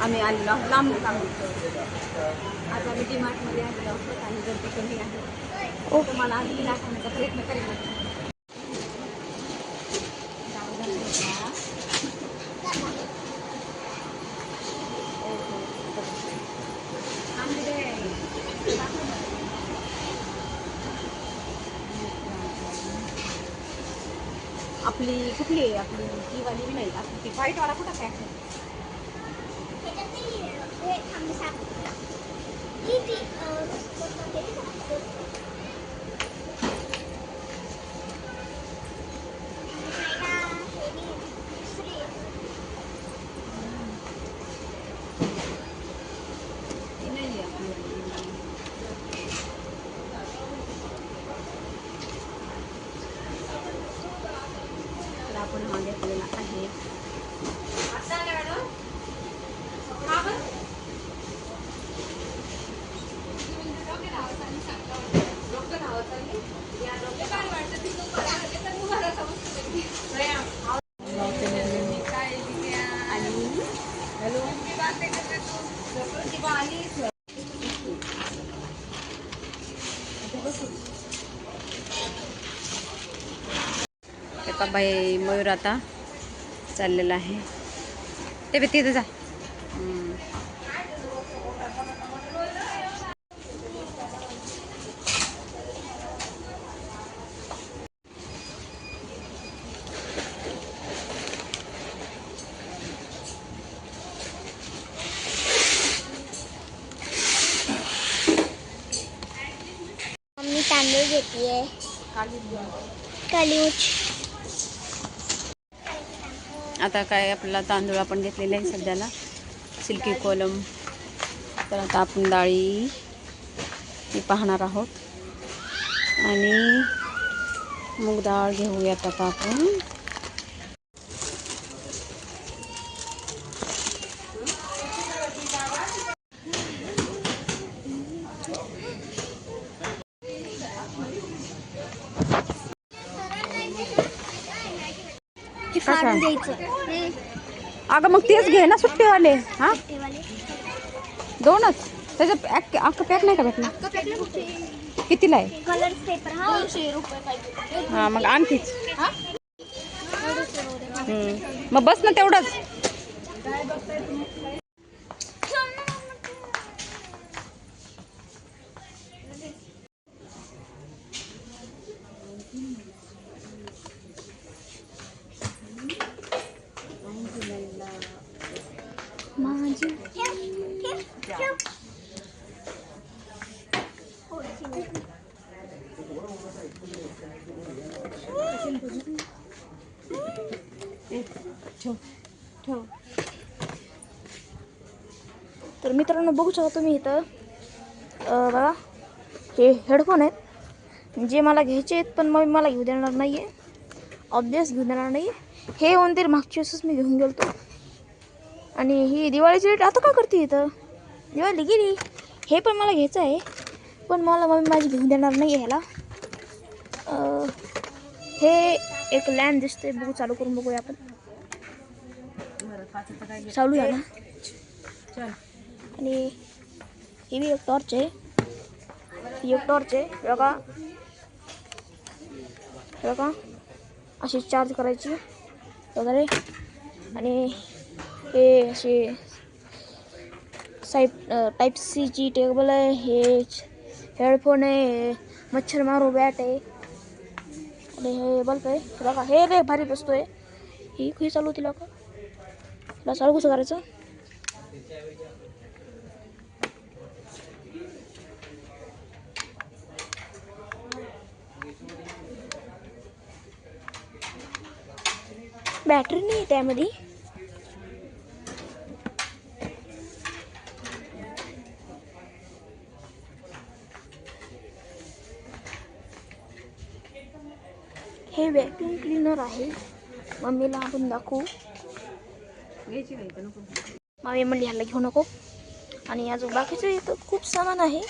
आम्ही आलेलो आहोत. लांब लांब आज आम्ही डी मार्टमध्ये आलेलो आहोत. आणि गर्दी कमी आहे. तुम्हाला आधी दाखवण्याचा प्रयत्न करेन. आपली कुठली आहे? आपली ती वाली बी नाही आपली ती कुठं पॅक एका बाई मयूर आता चाललेला आहे. ते बी तिथं जा. हम्म. मी आहे घेतलीये आता काय आपला तांदूळ आपण घेतलेले आहे सध्याला. सिल्की कोलम. तर आता आपण डाळी ही पाहणार आहोत. आणि मूग डाळ घेऊयात आता आपण हे फाडून द्यायचं हे अगं मग तेच घे ना सुट्टीवाले. हां. दोनच. त्याचं पॅक अख्खं पॅक नाही का भेटणार? कितीला आहे? कलर पेपर हा. हां मग आणखीच. हम्म. मग बस ना तेवढंच माझी तर मित्रांनो बघू शकता तुम्ही इथं. बघा हे हेडफोन आहेत. जे मला घ्यायचे आहेत पण मग मला घेऊ देणार नाही आहे ऑब्वियस घेऊ देणार नाही हे कोणतरी मागच्या वेळेसच मी घेऊन गेलो आणि ही दिवाळीची रेट आता का करते इथं? दिवाळी गेली. हे पण मला घ्यायचं आहे. पण मला मम्मी माझी घेऊन देणार नाही ह्याला. हे एक लँड दिसते बघू चालू करून बघूया आपण. चालू आहे ना. आणि ही बी एक टॉर्च आहे. ही एक टॉर्च आहे. बघा. बघा. अशी चार्ज करायची वगैरे. आणि हे असे साईप टाईप सीची टेबल आहे. हे हेडफोन आहे. हे मच्छर मारू बॅट आहे. आणि हे बल्ब आहे. बघा. हे रे भारी बसतो आहे. ही ही चालू होती लोक तुला चालू कसं करायचं? बॅटरी नाही आहे त्यामध्ये. हे व्हॅक्यूम क्लीनर आहे. मम्मीला आपण दाखवू. मामी म्हणली ह्याला घेऊ नको. आणि अजून बाकीचे इथं खूप सामान आहे.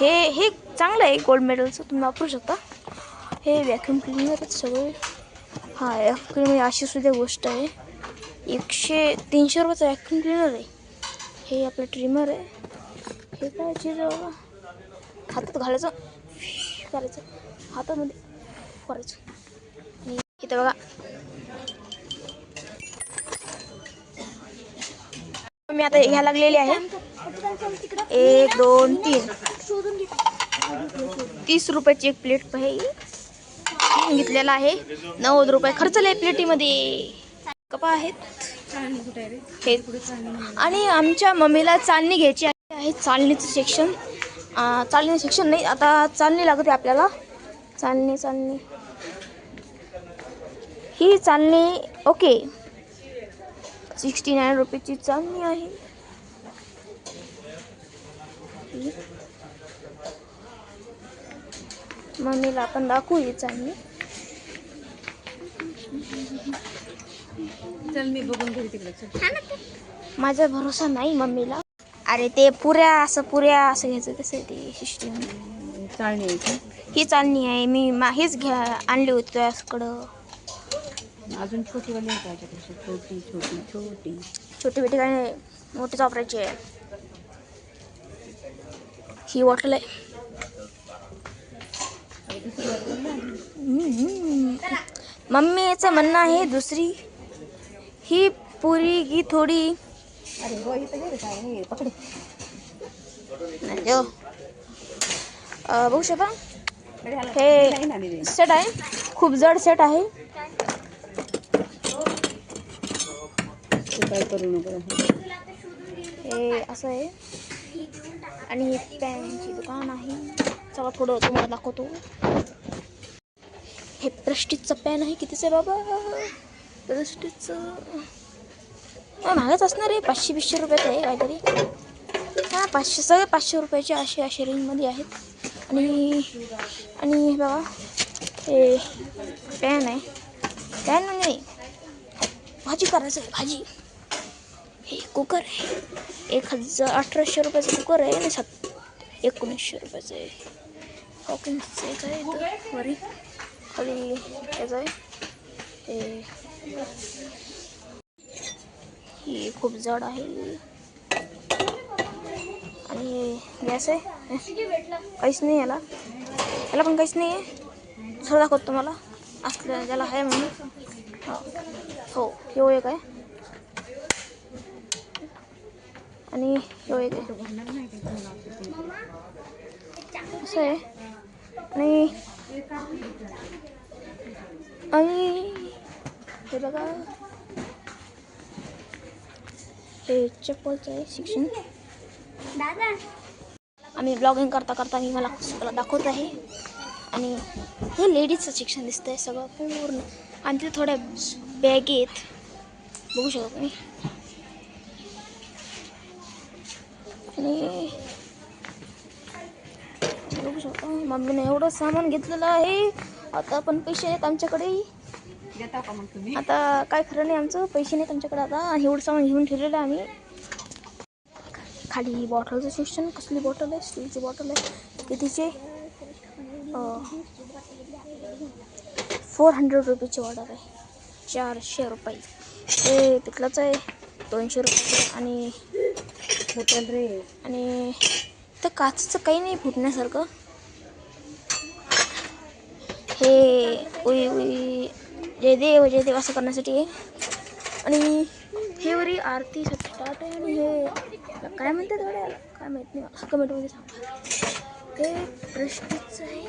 हे हे चांगलं आहे गोल्ड मेडलचं तुम्ही वापरू शकता. हे व्हॅक्यूम क्लिनरच सगळे. हा व्हॅक्यूम म्हणजे अशी सुद्धा गोष्ट आहे. एकशे तीनशे रुपयाचं व्हॅक्यूम क्लिनर आहे. हे आपलं ट्रिमर आहे. हे काय चीज बाबा हातात घालायचं. करायचं. हातामध्ये करायचं. आणि इथं बघा. मी आता घ्या लागलेली आहे. एक दोन तीन. तीस रुपयाची एक प्लेट पाहिजे तीन घेतलेला आहे नव्वद रुपये खर्चले प्लेटीमध्ये. कपा आहेत. हे. आणि आमच्या मम्मीला चालणी घ्यायची आहे. चालणीचं सेक्शन चालणी सेक्शन नाही. आता चालणी लागते आपल्याला. चालणी चालणी. ही चालणी ओके. सिक्स्टी नाईन रुपीची चालणी आहे. मम्मीला आपण दाखवू ही चालणी. चल मी बघून तिकडे माझा भरोसा नाही मम्मीला. अरे ते पुऱ्या असं पुऱ्या असं घ्यायचं तसं ते सिस्टीम का? ही चालणी आहे. मी मा हीच घ्या आणली होती तुझ्याकडं अजून का याच्यापेक्षा? छोटी छोटी छोटी. छोटी बेटी काय मोठीच वापरायची आहे. ही बॉटल आहे. मम्मीचं म्हणणं आहे दुसरी. ही पुरी की थोडी. हो हे बघू शकता? हे. सेट आहे? खूप जड सेट आहे. तू काय करू नको. हे असं आहे. आणि हे पॅनची दुकान आहे. चला थोडं तुम्हाला दाखवतो. हे प्रेस्टिजचं पॅन आहे कितीचं आहे बाबा? प्रेस्टिजचं महागच असणार आहे. पाचशे बिशे रुपयाचं आहे काहीतरी. हां पाचशे सगळे पाचशे रुपयाचे असे असे रेंजमध्ये आहेत. आणि आणि हे बाबा हे पॅन आहे. पॅन म्हणजे नाही भाजी करायचं आहे भाजी. हे कुकर आहे. एक हजार अठराशे रुपयाचं कुकर आहे आणि सात एकोणीसशे रुपयाचं आहे. हॉकिन्सचं एक आहे. वरी. खाली याचं आहे हे ही खूप जड आहे. आणि गॅस आहे? काहीच नाही याला. याला पण काहीच नाही आहे. सर दाखवतो तुम्हाला. असलं ज्याला आहे म्हणून. हो. हो एक आहे. आणि येऊ एक आहे. असं आहे. आणि आणि बघा. हे चप्पलचं आहे शिक्षण. आम्ही ब्लॉगिंग करता करता मी मला दाखवत आहे. आणि हे लेडीजचं शिक्षण दिसतं आहे सगळं पूर्ण. आणि तिथे थोड्या बॅग आहेत. बघू शकता तुम्ही. आणि बघू शकता मम्मीने एवढं सामान घेतलेलं आहे. आता पण पैसे आहेत आमच्याकडे. देता का मग तुम्ही? आता काय खरं नाही आमचं पैसे नाहीत आमच्याकडे आता. एवढं सामान घेऊन ठेवलेलं आहे आम्ही. खाली बॉटलचं सेक्शन कसली बॉटल आहे? स्टीलची बॉटल आहे. कितीचे? फोर हंड्रेड रुपीची ऑर्डर आहे. चारशे रुपये. ते पिकलाचं आहे. दोनशे रुपये. आणि होटेल रे. आणि तर काचचं काही नाही फुटण्यासारखं. हे उई उई. जय देव जय देव असं करण्यासाठी आणि हे वरी आरतीसाठी स्टार्ट आहे आणि हे काय म्हणतात थोड्या काय माहीत नाही मला. कमेंटमध्ये सांगा. हे प्रश्नच आहे.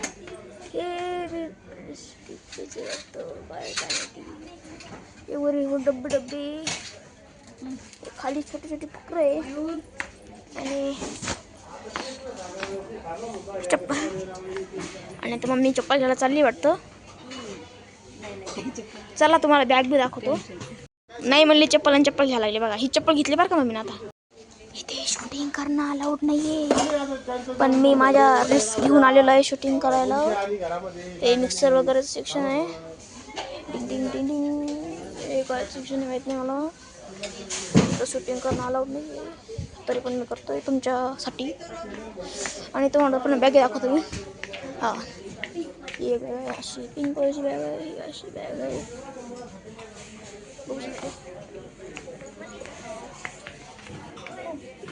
हे बी प्रेस्टिजचं आहे काय माहिती हे वरी डब्बे डब्बे. खाली छोटी छोटी पत्र आहे. आणि चप्पल. आणि आता मम्मी चप्पल घ्यायला चालली वाटतं. चला तुम्हाला बॅग बी दाखवतो. नाही म्हणली चप्पल आणि चप्पल घ्यायला लागली. बघा ही चप्पल घेतली बरं का मम्मीनं आता? इथे शूटिंग करणं अलाउड नाहीये. पण मी माझ्या रिस्क घेऊन आलेलो आहे शूटिंग करायला. ते मिक्सर वगैरे सेक्शन आहे. डिंग डिंग डिंग डिंग हे काय सेक्शन माहीत नाही मला. तर शूटिंग करणं अलाउड नाही आहे. तरी पण मी करतो आहे तुमच्यासाठी. आणि तुम्हाला पण बॅग दाखवतो मी. हां. ही एक बॅग आहे अशी पिंक कलरची बॅग आहे ही अशी बॅग आहे. बघू शकतो.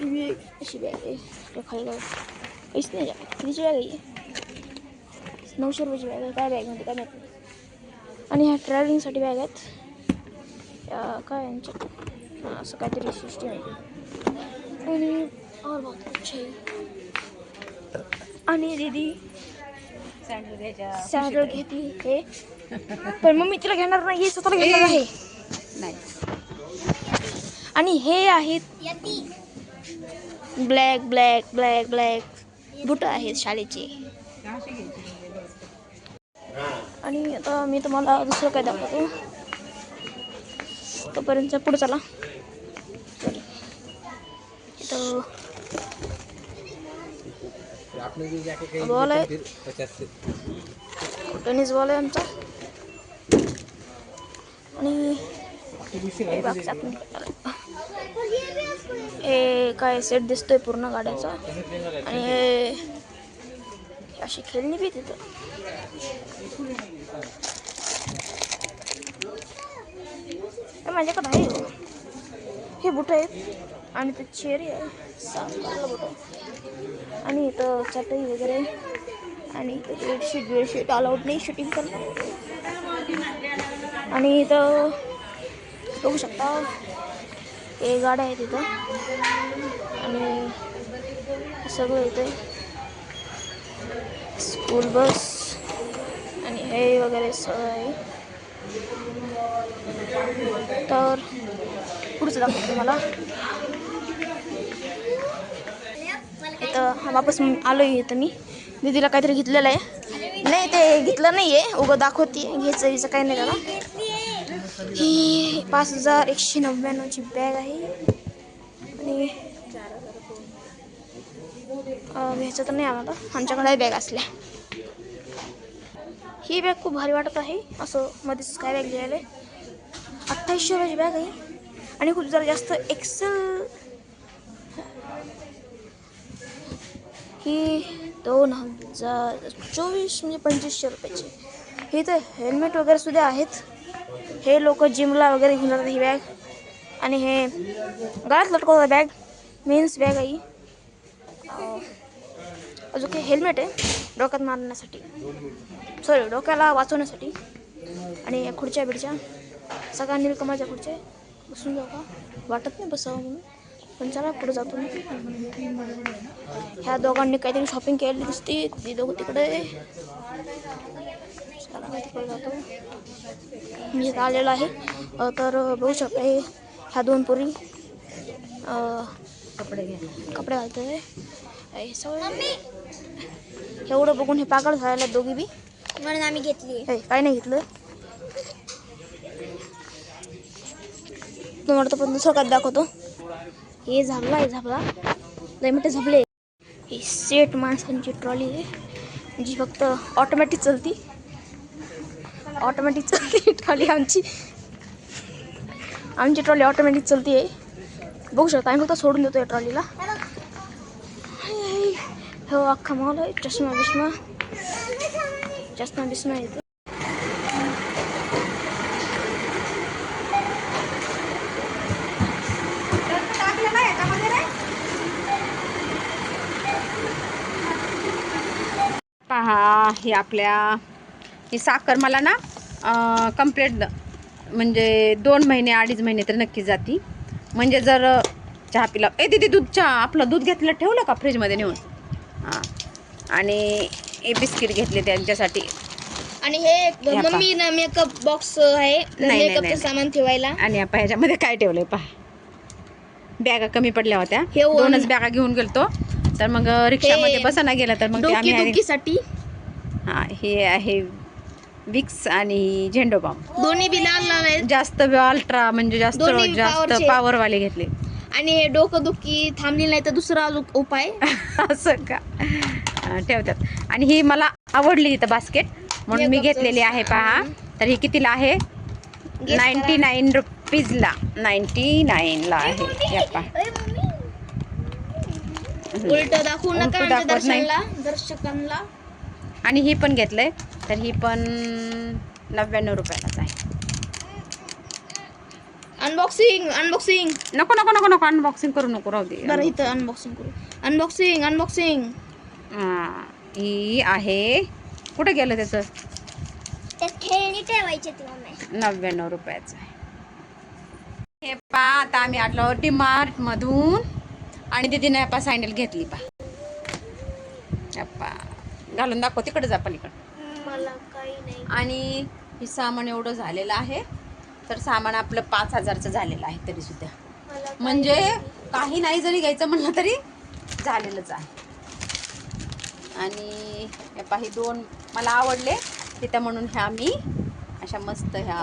ही एक अशी बॅग आहे. त्या खाली काहीच नाही आहे. कितीची बॅग आहे नऊशे रुपयाची बॅग आहे. काय बॅगमध्ये काय माहिती आणि ह्या ट्रॅव्हलिंगसाठी बॅग आहेत. या काय यांच्या असं काहीतरी सिस्टम आहे. आणि आणि दीदी सँडल घेते हे. पण मग मी तिला घेणार नाही हे स्वतःला घेणार आहे. नाही. आणि हे आहेत black black black black boot आहेत शाळेचे. आणि आता मी तुम्हाला दुसरं काय दाखवतो. तोपर्यंत पुढे चला. बॉल आहे टेनिस बॉल आहे आमचा आणि हे काय सेट दिसतोय पूर्ण गाड्याचा आणि हे अशी खेळणी बी तिथं माझ्याकडे आहे हो. हे बुट आहेत आणि ते चेरी आहे. सात बघा आणि इथं चटई वगैरे. आणि इथं बेडशीट बेडशीट अलाउड नाही शूटिंग करणं. आणि इथं बघू शकता हे गाड्या आहेत इथं. आणि सगळं इथे. School bus. आणि हे वगैरे सगळं आहे. तर पुढचं दाखवतो मला तर हा वापस आलो आहे इथं मी. दीदीला काहीतरी घेतलेलं आहे. नाही ते घेतलं नाही आहे उगं दाखवते. घ्यायचं विचं काही नाही त्याला. ही पाच हजार एकशे नव्याण्णवची बॅग आहे. आणि घ्यायचं तर नाही आम्हाला. आमच्याकडे बॅग असल्या. ही बॅग खूप भारी वाटत आहे. असं मध्येच काय बॅग लिहायला अठ्ठावीसशे रुपयाची बॅग आहे. आणि खूप जरा जास्त एक्सेल की दोन हजार चोवीस म्हणजे पंचवीसशे रुपयाची. ही तर हेल्मेट वगैरे सुद्धा आहेत. हे लोक जिमला वगैरे घेऊन जातात ही बॅग आणि हे गळ्यात लटकवतात बॅग मेन्स बॅग आहे ही. अजून काही हेल्मेट आहे डोक्यात मारण्यासाठी. सॉरी डोक्याला वाचवण्यासाठी. आणि खुर्च्या बिडच्या सगळ्या निलकमाच्या खुर्च्या बसून जाऊ का? वाटत नाही बसावं म्हणून. पण चला पुढे जातो ह्या दोघांनी काहीतरी शॉपिंग केलेली दिसते. ती दोघं तिकडे. तिकडे जातो. मी इथं आलेलो आहे. तर बघू शकता ह्या दोन पोरी कपडे कपडे घालतोय. हे सगळं एवढं बघून हे पागल झालेले दोघी बी. म्हणून आम्ही घेतली काय नाही घेतलं. तुम्हाला तर पण दुसरं काय दाखवतो. हे झापला आहे झापला. लय मोठे झापले. ही सेट माणसांची ट्रॉली आहे. जी फक्त ऑटोमॅटिक चलती. ऑटोमॅटिक चलती ट्रॉली आमची. आमची ट्रॉली ऑटोमॅटिक चलती आहे. बघू शकता आम्ही फक्त सोडून देतो या ट्रॉलीला हो अख्खा मॉल आहे. चष्मा बिष्मा. चष्मा बिष्मा येतो. पहा ही आपल्या ही साखर मला ना कंप्लीट म्हणजे दोन महिने अडीच महिने तर नक्की जाती. म्हणजे जर चहा पिला ए दिदी दूध चहा आपलं दूध घेतलं ठेवलं का फ्रीजमध्ये नेऊन? हां. आणि हे बिस्किट घेतले त्यांच्यासाठी. आणि हे. मम्मी ना मेकअप बॉक्स आहे मेकअपचं. सामान ठेवायला. आणि आपण ह्याच्यामध्ये काय ठेवलंय पहा. बॅगा कमी पडल्या होत्या. हे दोनच बॅगा घेऊन गेलतो. तर मग रिक्षामध्ये हे बसाना गेला तर मग आम्ही हां हे आहे विक्स आणि झेंडो बाम दोन्ही बी लाल लाल आहेत. जास्त अल्ट्रा म्हणजे जास्त दोन्ही जास्त powerचे. पॉवरवाले घेतले. आणि हे डोकं दुखी थांबली नाही तर दुसरा अजून उपाय. असं का? अं, ठेवतात. आणि ही मला आवडली इथं बास्केट म्हणून मी घेतलेली आहे पहा. तर ही कितीला आहे. नाईन्टी नाईन रुपीजला नाईन्टी नाईनला आहे. या पहा. उलट दाखवू उलटं नका आमच्या दाखवत नाही. दर्शनला दर्शकांना. आणि ही पण घेतलंय. तर ही पण नव्याण्णव रुपयालाच आहे. अनबॉक्सिंग अनबॉक्सिंग नको नको नको नको अनबॉक्सिंग करू नको राहू दे. बरं इथं अनबॉक्सिंग करू. अनबॉक्सिंग अनबॉक्सिंग हा, ही आहे. कुठे गेलं त्याचं? खेळणी ठेवायची नव्याण्णव रुपयाचं आहे. हे पा आता आम्ही आटलो डी मार्ट मधून. आणि दीदीने पा सँडल घेतली पा घालून दाखव तिकडे जा पलीकडे. मला काही नाही. आणि हे सामान एवढं झालेलं आहे तर सामान आपलं पाच हजारचं झालेलं आहे तरी सुद्धा. म्हणजे काही नाही जरी घ्यायचं म्हणलं तरी झालेलंच आहे. आणि हे पहा हे दोन मला आवडले तिथं म्हणून ह्या मी अशा मस्त ह्या.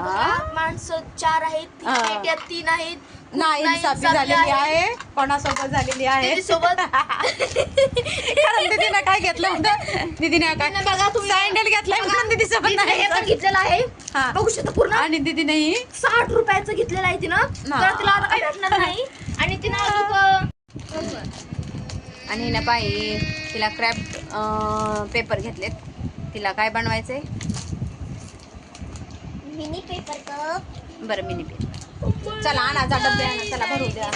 माणसं चार आहेत तीन हा. आहेत यात तीन आहेत. नाही नाही, साफी चालली झालेली आहे. कोणासोबत झालेली आहे? सोबत कारण दीदीने काय घेतलं होतं? दीदीने काय? दीदीने बघा तुम्ही- सँडल घेतलाय म्हणून दीदी सोबत पण नाही घेतलेलं आहे. हा. बघू शकता पूर्ण? आणि दीदीने ही साठ रुपयाचं घेतलेलं आहे तिनं. तर तिला आता काही भेटणार नाही. आणि तिनं अजून आणि ना बाई तिला क्रॅफ्ट पेपर घेतलेत. तिला काय बनवायचंय? Mini paper cup. बरं मिनी पेपर. चला आणा जा डबे आणा चला भरू द्या.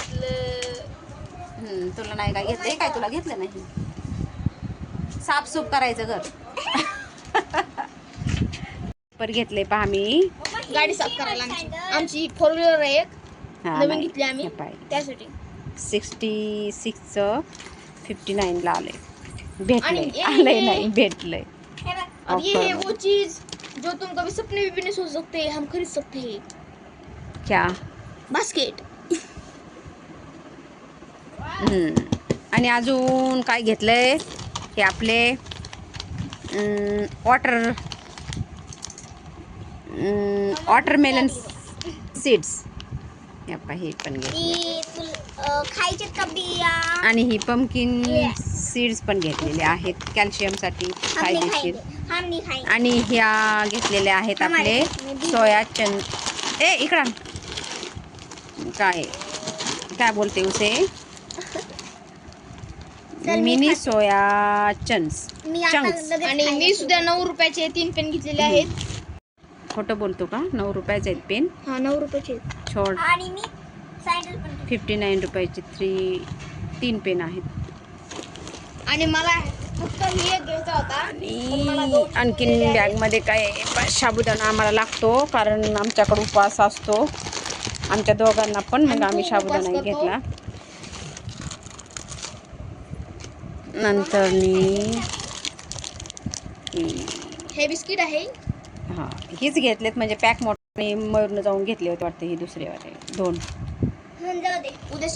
हम्म, तुला नाही काय घेतलंय? काय तुला घेतलं नाही? साफसूफ करायचं घर. पेपर घेतले पहा मी. गाडी साफ करायला आमची. फोर व्हीलर आहे एक. नवीन. घेतली आम्ही. त्यासाठी. सिक्स्टी सिक्सचं फिफ्टी नाईनला आलंय. भेटलंय. आणि- आलंय नाही भेटलंय. हे जो तुम कभी सपने भी नहीं सोच सकते हम खरीद सकते हैं। क्या? बास्केट. आणि अजून काय घेतलंय? हे आपले वॉटर वॉटरमेलन सीड्स हे पण खायचे आणि ही पंकिन सीड्स पण घेतलेले आहेत. कॅल्शियमसाठी फायदेशीर. आणि ह्या घेतलेल्या आहेत आपले सोया चन ए इकडं. काय? काय बोलते उसे? Mini soya chunks. चंक्स आणि मी सुद्धा नऊ रुपयाचे तीन पेन घेतलेले आहेत. खोटं बोलतो का? नऊ रुपयाचे आहेत पेन. हा नऊ रुपयाचे. छोड आणि मी. फिफ्टी नाईन रुपयाचे थ्री तीन पेन आहेत. आणि मला फक्त ही एक घ्यायचा होता. आणि आणखीन बॅगमध्ये काय साबुदाणा आम्हाला लागतो कारण आमच्याकडे उपवास असतो. आमच्या दोघांना पण मग आम्ही साबुदाणा? घेतला. नंतर मी हे बिस्किट आहे. हां हीच घेतलेत म्हणजे पॅक मोठे मयूरनं जाऊन घेतले होते वाटते ही दुसरे वाले दोन उद्या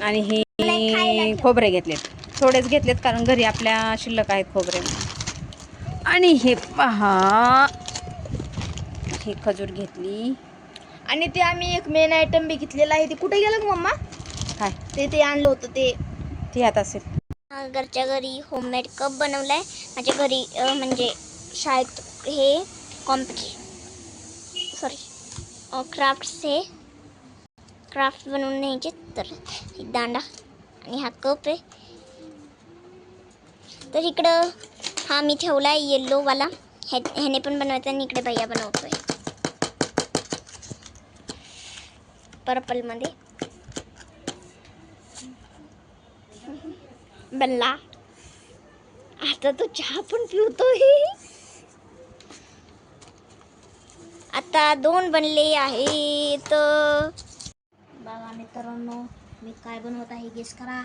आणि ही खोबरे घेतलेत. थोडेच घेतलेत कारण घरी आपल्या शिल्लक आहेत खोबरे. आणि हे पहा. ही खजूर घेतली. आणि ते आम्ही एक मेन आयटम बी घेतलेला आहे. ते कुठे गेलं ग मम्मा? काय? ते ते आणलं होतं ते. ती आता असेल. हा, घरच्या घरी होममेड कप बनवलाय. माझ्या घरी अं, म्हणजे शाळेत हे कॉम्पिटिशन सॉरी क्राफ्ट्स हे. क्राफ्ट बनवून न्यायचे. तर दांडा आणि हा कप आहे. तर इकडं हा मी ठेवला आहे येल्लोवाला ह्या ह्याने पण बनवायचा आणि इकडे भैया बनवतो आहे पर्पलमध्ये बनला आता तो चहा पण पिवतोय. आता दोन बनले आहेत. बाबा मित्रांनो मी काय बनवत आहे गेस करा.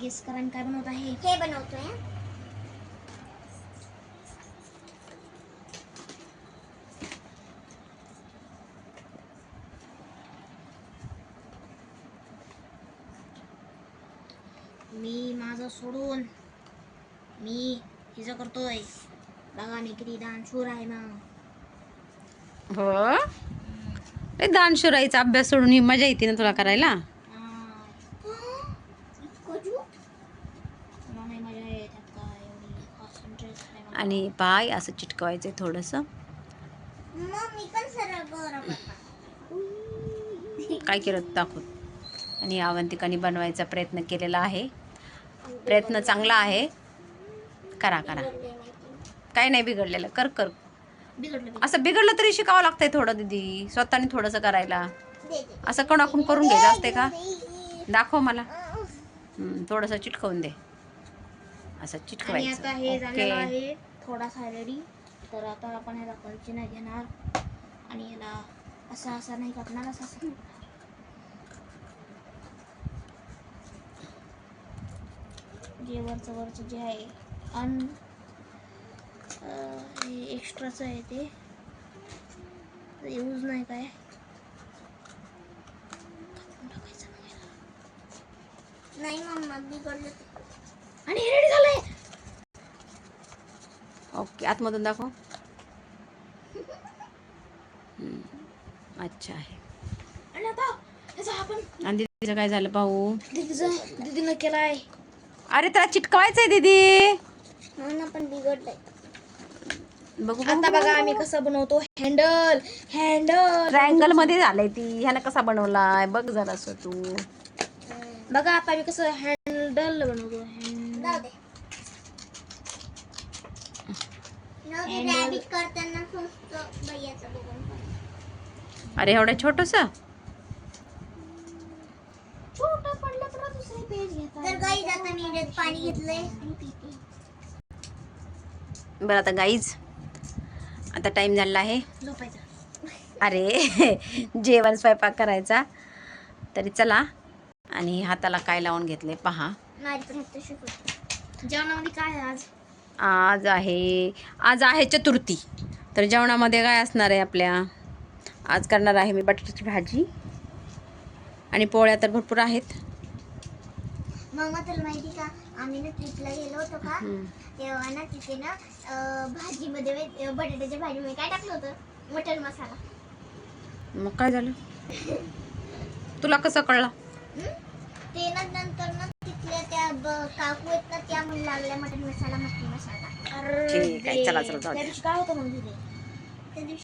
गेस करा मी काय बनवत आहे? हे बनवतोय. मी माझं सोडून मी हिचं करतोय. बघा मी किती दानशूर आहे मग हो? दानशुराईचा अभ्यास सोडून. ही मजा येते ना तुला करायला? आणि पाय असं चिटकवायचं थोडंसं. सरळ बरोबर काय केलं ते दाखव. आणि अवंतिकाने बनवायचा प्रयत्न केलेला आहे. प्रयत्न चांगला आहे. करा करा. काय नाही बिघडलेलं. कर कर. असं बिघडलं तरी शिकावं लागतंय थोडं दीदी. स्वतःने थोडंसं करायला. असं कोणाकडून करून घ्यायचं असते का? दाखव मला. थोडंसं चिटकवून दे. असं चिटकवायचं. थोडासा रेडी तर आता आपण ह्याला कळची नाही घेणार. आणि याला असा असा नाही कापणार असा असा जे वरचं वरचं जे आहे अन हे एक्स्ट्राचं आहे ते. यूज नाही काय. टाकायचं मग. नाही मम्मा बिघडलं आणि रेडी झालंय. ओके आतमधून दाखव. अच्छा आहे. आणि दीदीचं काय झालं पाहू? दीदीचं दीदीनं केलाय. अरे त्याला चिटकवायचंय दीदी. म्हणून पण बिघडलंय. बघू आता बघा आम्ही कसं बनवतो. हँडल हँडल ट्रायंगलमध्ये झालंय ती. ह्यानं कसा बनवलाय? बघ जरास तू. बघा आता आम्ही कसं हँडल बनवतो हँडल करताना अरे एवढं छोटस छोटा पडला तर दुसरे पेज घेता तर काही आता मी याच्यात पाणी घेतलंय. आणि पिते. बरं आता गाईज आता टाइम झाला आहे. अरे जेवण स्वयंपाक करायचा. तरी चला. आणि हाताला काय लावून घेतले पहा. जेवणामध्ये काय आहे आज? आज आहे आज आहे चतुर्थी. तर जेवणामध्ये काय असणार आहे आपल्या? आज करणार आहे मी बटाट्याची भाजी. आणि पोळ्या तर भरपूर आहेत. तुला माहिती का? आम्ही ना ट्रिपला गेलो होतो का? हम्म. तेव्हा ना तिथे ना अं, भाजीमध्ये वे- बटाट्याच्या भाजीमध्ये काय टाकलं होतं? मटन मसाला. मग काय झालं? तुला कसं कळलं? हं? ते ना नंतर ना काकू ना त्या म्हणू लागल्या मटन मसाला मटन मसाला ठीक आहे, चला, चला, जाऊ द्या. त्या दिवशी काय होतं मग तिथे त्या दिवशी